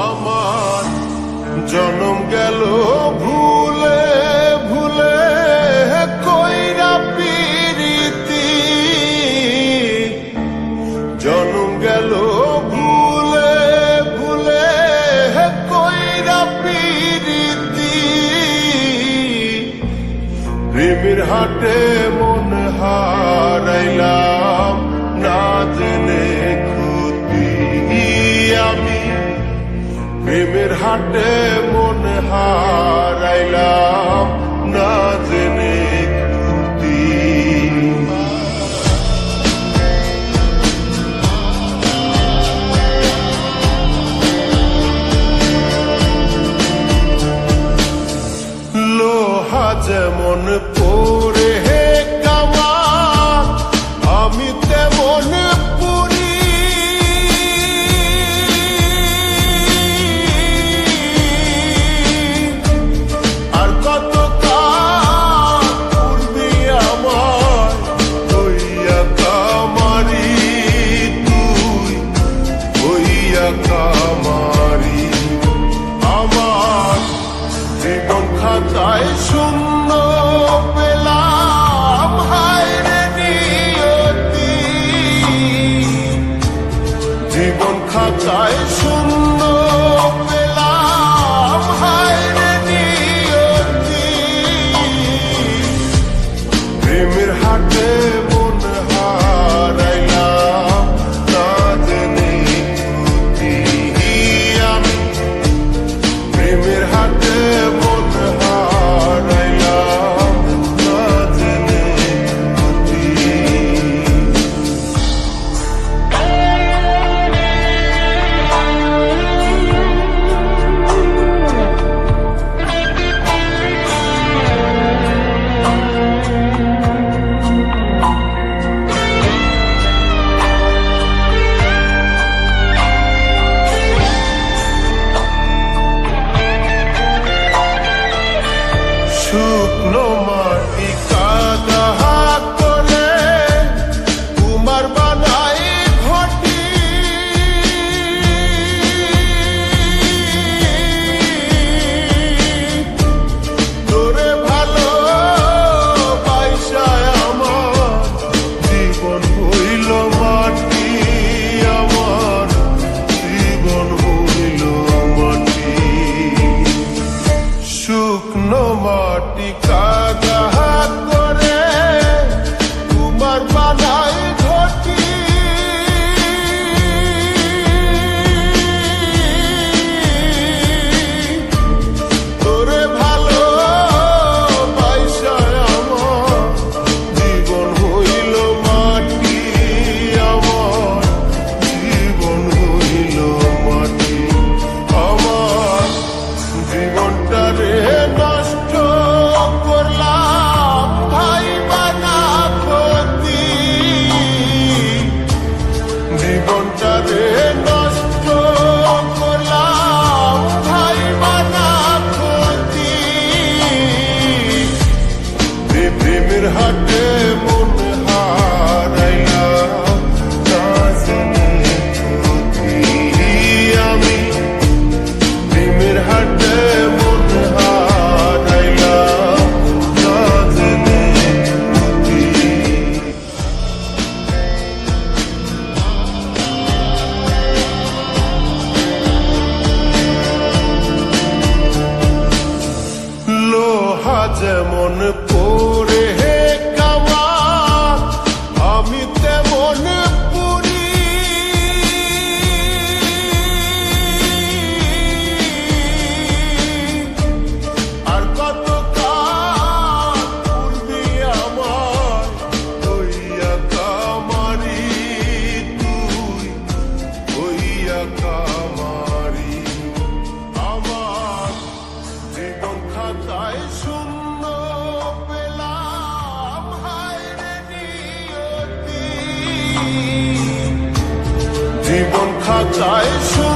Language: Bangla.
আমার জনম গেল ভুলে ভুলে কইরা পিরিতি। জনম গেল ভুলে ভুলে কইরা পিরিতি। প্রেমের হাটে মো ঘাটে মনে হারাইলাম না জেনে লোহা যেমন হৃদয় শূন্য পেলাম হায়রে নিয়তি। জীবন খাতায় শূন্য পেলাম হায়রে নিয়তি। প্রেমের Party car. bir hakkı. 再说